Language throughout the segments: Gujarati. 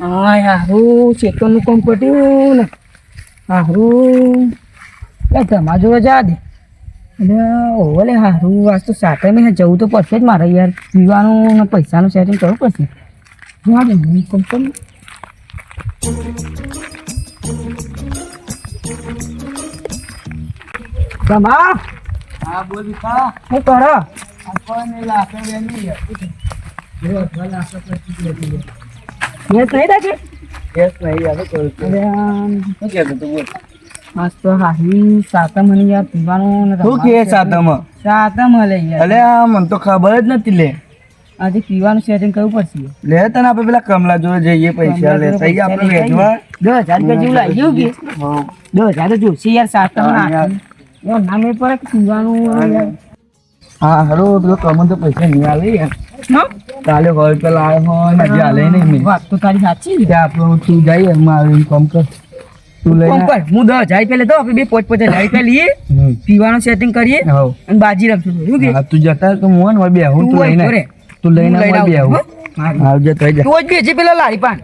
હા હારું ચેતનનું કામ પટ્યું ને? હારું લે તમારા જોવા જા દે. એટલે ઓલે હારું આજ તો સાતે મેં જવું તો પડશે જ મારે યાર. પીવાનું પૈસાનું સેટિંગ કરવું પડશે. જા દે હું કામ કરું તમા હા બોલ કા શું કરો? આપણને લાખો બેની મેં નહીં રાખી કેસ નહીં આવે કરું અરે આમ શું કહેતો તું બોલ? આજ તો હારી સાતમ અને યાર પીવાનું શું કે સાતમ? સાતમ હલે યાર. અલે મને તો ખબર જ નથી લે. આજે પીવાનું સેટિંગ કરવું પડશે? લે તને આપણે પેલા કમલા જોડે જઈએ પૈસા લે. થઈ આપણે વેચવા દસ હજાર રૂપિયા જેવું લાવી ગયું કે? દસ હજાર તો જોશે યાર સાતમ નામે પર પીવાનું હા હરો પેલો કમન તો પૈસા નહીં આવે યાર? કાલે હોય પેલા આવ્યો હોય ને હજી આલે નહીં વાત તો તારી સાચી છે. આપણે તું જઈએ આવીને કામ કર. તું લઈ કોમ કર. હું દસ જાય પેલે તો આપણે બે પોચ પોચ જાય રૂપિયા લઈએ. પીવાનું સેટિંગ કરીએ અને બાજી રમશું શું કે હા તું જતા તો હું ને બે હું તું લઈને તું લઈને હું આવ, બે હું. હા? આવજે તો જા. તું જ બેજી પેલા લારી પાન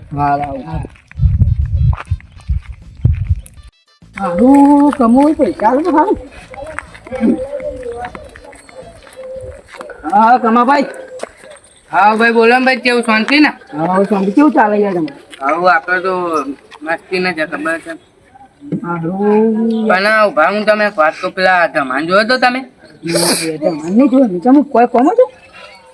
હારું પૈસા આવે તો સારું હા ભાઈ બોલો ભાઈ કેવું? શાંતિ ને? હા શાંતિ. કેવું ચાલે છે તમે હા આપણે તો મસ્તી ને છે ખબર છે પણ ઊભા હું તમે વાત તો પેલા ધમાન જોયો તો તમે? નહીં જોયું નીચે કોઈ કોમ છું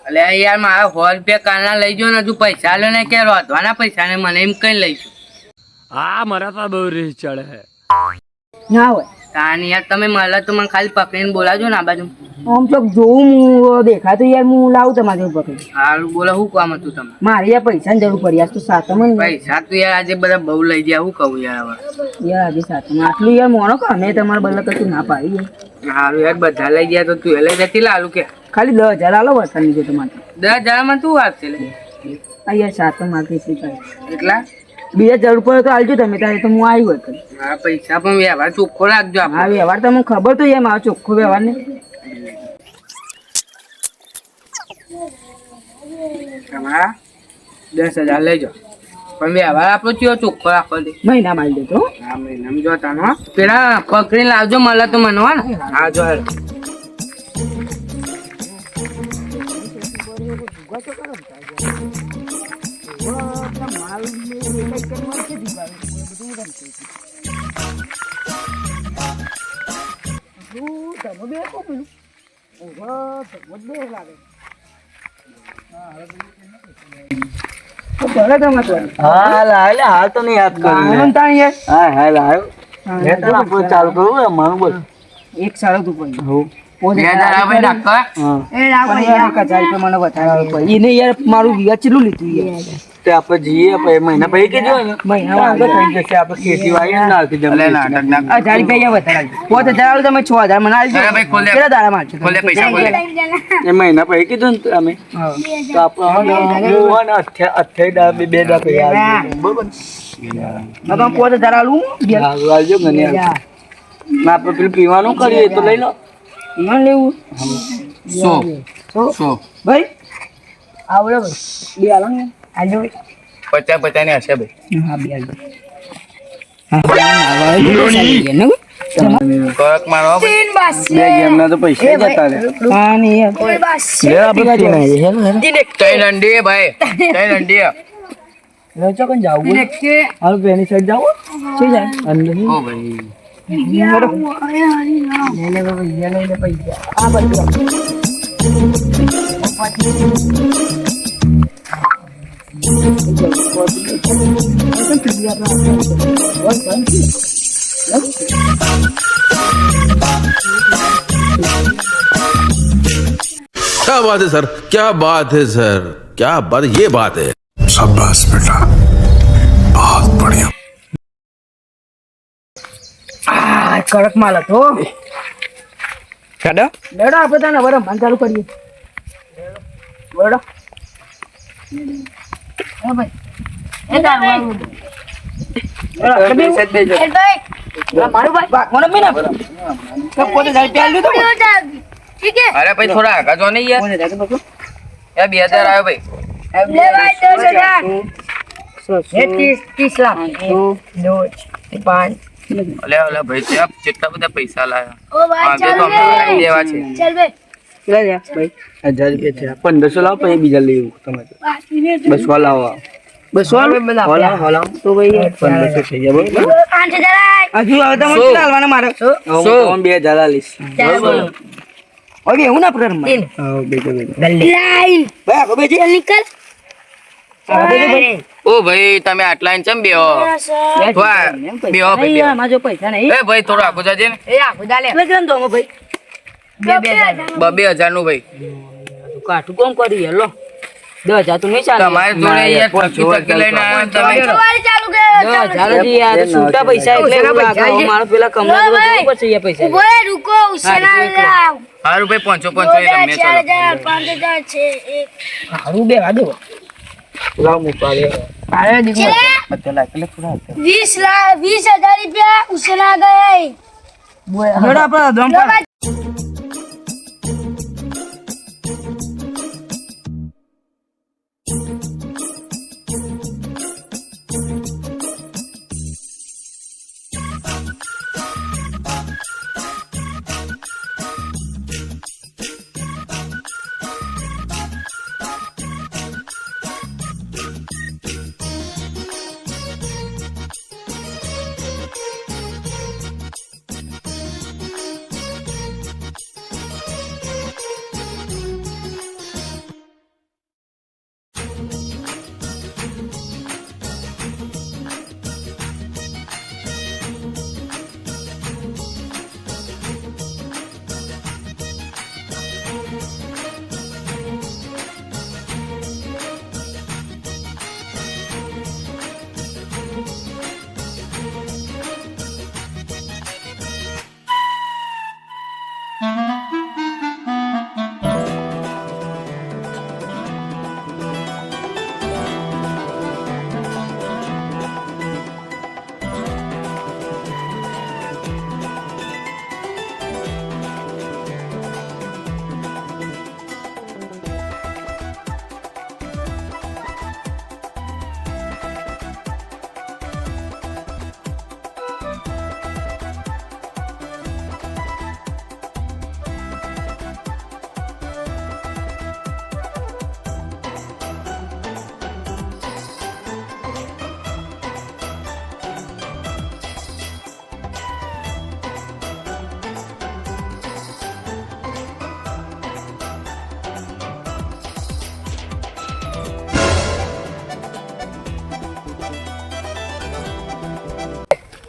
એટલે યાર મારા સો રૂપિયા કાલના લઈ જો ને હજુ પૈસા લો ને કે રોધવાના પૈસા ને મને એમ કઈ લઈશું. હા મારા તો બહુ રીસ ચડે છે. ના હોય. તાન યાર તમે મળે તો મને ખાલી પકડીને બોલાજો ને આ બાજુ. આમ તો જોઉં હું દેખાતું યાર હું લાવું તમારી પકડી. હારું બોલો શું કામ હતું તમે મારે યાર પૈસાની જરૂર પડી આજ તો સાતમ. પૈસા તો યાર આજે બધા બહુ લઈ ગયા શું કહું યાર હવે. યાર આજે સાતમ આટલું યાર મોનો કે અમે તમારા બદલે કશું ના પાડી યાર. હારું યાર બધા લઈ ગયા તો તું લઈ જતી લાલું કે. ખાલી દસ હજાર આલો વરસાદ જો તમારે. દસ હજારમાં તું આપશે યાર સાતમ કાંઈ. એટલા બીજા જરૂર પડે તો આલજો તમે તારે તો હું આવ્યો હતો. હા પૈસા પણ વ્યવહાર ચોખ્ખો રાખજો હા વ્યવહાર તો તમને ખબર તો એમ મારો ચોખ્ખો વ્યવહાર ને તમારા દસ હજાર લઈ જાઓ પણ વ્યવહાર આપણો ચિયો ચોખ્ખો રાખો દે મહિના મારી દેતો હો. મહિનામાં જોતા હો. પેલા પકડીને લાવજો મળે તો મને હો ને. હા જો હેડ. તો હાલ તો નહીં યાદ કરું હા હા લાવ હા, લે તને આપણે ચાલુ કરું મારું બોલ એક સારો તું એને યાર મારું વ્યાજ કેટલું લીધું યાર તે આપણે જઈએ પછી મહિના પછી કે જો ને મહિના આગળ થઈ જશે આપણે ખેતી વાળી ને નાખી દઈએ. અલે નાટક ના હજાર રૂપિયા યાર વધારે આલજો. પાંચ હજાર આલો તમે છ હજાર મને આલજો અરે ભાઈ ખોલ દે. કેટલા દાડા માં આલજો તમે? ખોલે પૈસા ખોલે એ મહિના પછી કીધું ને અમે હા. તો આપણે હું હોય ને અઠ્યા- અઠ્યાવીસ દાડા બે- બે દાડા પછી આવી જઈએ. બરોબર હવે તમે પાંચ હજાર આલું ઘેર. સારું આવજો મને યાર. ના આપણે પેલું પીવાનું કરીએ તો લઈ લો ઈવન લેવું સો સો. સો ભાઈ આવડે ભાઈ બે આલો ને ભાઈ. પચાસ પચાસની હશે ભાઈ. હા બે તો પૈસા જતા રહે હા ને યાર. લે આપણે પીને આવીએ. Hello, hello. તઈ દંડી ભાઈ તઈ દંડી લે, ચોકન જાવું બોલ. હાલો, પેલી સાઈડ જાવું? શું જાય? અંદર ઓ ભાઈ લઈ લે ભાઈ, લઈ લે પૈસા. આ બધું આપો. क्या बात है सर क्या बात है सर क्या बात ये बात है शाबाश बेटा बहुत बढ़िया આ કડક માલ હતો હેડો. લેડો આપણે તને હવે રમવાનું ચાલુ કરીએ લેડો હા ભાઈ. એ તાર? અરે ભાઈ થોડા આગળ જો નહીં યાર. બે હજાર આવ્યો ભાઈ. કેટલા બધા પૈસા લાવ્યા ઓ ચાલ તો દેવા છે. લે ભાઈ. હજાર રૂપિયા છે પંદરસો લાવો પછી બીજા લેવું તમારે. બસો લાવો બસો લાવો તો ભાઈ પંદરસો થઈ ગયા બરોબર? આઠ હજાર આય. હજુ હવે તમે સો. કેટલા મારે? હવે હું તમને બે હજાર આલીશ હવે એવું ના પ્રમાણ હા બેજો બેજો લાઈન. ભાઈ આગળ બેજી નીકળ. ઓ ભાઈ તમે આટલા ચમ બેહો? બેહો ભાઈ બેહો આમાં પૈસા નહીં. એ ભાઈ થોડું આખું જજે ને. એ દો ભાઈ. બબે હજાર. નું ભાઈ. કાઠું કોમ કરી હેલો દસ હજાર તો નહીં ચાલે. તમારી છૂટા પૈસા એટલે મારો પેલા કમલા જોડે જવું પડશે યાર પૈસા. રૂકો હારું ભાઈ પાંચસો પાંચસો એ હજાર રમીએ ચાર ચાલો હજાર પાંચ હજાર છે એક. સારું બે વાદો લાવ મૂકવા દે અરે દીકરો. ચલા પેલા પેલા થોડા હતા. વીસ વીસ હજાર રૂપિયા ઉસેના ગયે.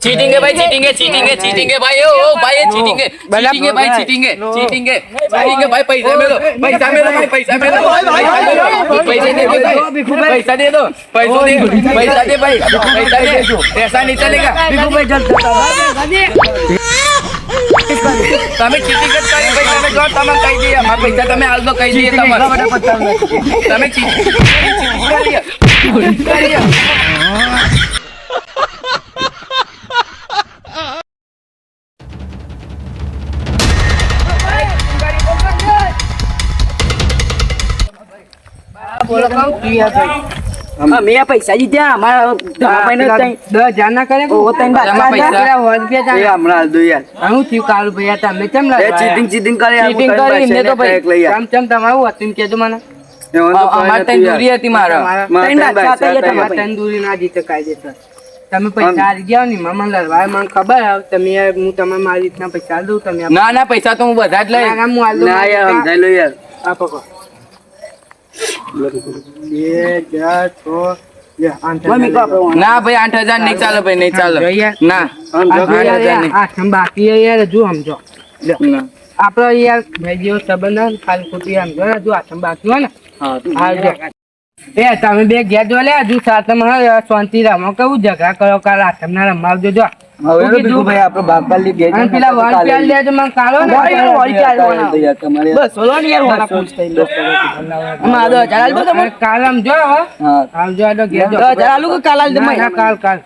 चीटिंग है भाई चीटिंग है चीटिंग है चीटिंग है भाई ओ ओ भाई ये चीटिंग है चीटिंग है भाई चीटिंग है चीटिंग है चीटिंग है भाई पैसा में दो पैसा में दो भाई पैसा में दो पैसा दे दो पैसा दे दो पैसा दे पैसा दे भाई पैसा दे ऐसा नहीं चलेगा તમે ચીટિંગ જ કરી ભાઈ તમે જો તમે કહી દઈએ અમારા પૈસા તમે હાલ દો કહી દઈએ તમારે તમે ચીટિંગ કરી અમે આ પૈસા જીત્યા અમારા દસ હજાર ના કરે હું? થયું કાળુ ભૈયા તમે કેમ ચીટિંગ ચીટિંગ કરી તો ભાઈ તમારું હતું મને. અમારે હતી મારા. તંદૂરી ના જીતે કાયદેસર પૈસા હારી ગયા ને મને લડવા મને ખબર આવે તમે હું તમે મારી રીતના પૈસા દઉં તમે ના ના પૈસા તો હું બધા જ લઈ હું ના યાર લો યાર. આ પકડો. બે ચાર છ લે, આઠ મમ્મી હજાર કહો આપણે ના ભાઈ આઠ હજાર નહીં ચાલે ભાઈ નહીં ચાલે. ના. આઠ બાકી યાર સમજો. આપડે યાર ભાઈ જેવો સંબંધ ખાલી ખોટી સમજો જો આઠમ બાકી હોય ને. હા એ તમે બે ઘેર જો લે હજુ સાથે શાંતિ રમો. કેવું ઝઘડા કરો કાલ આઠમ ના. રમાવજો જો કાલ કાલે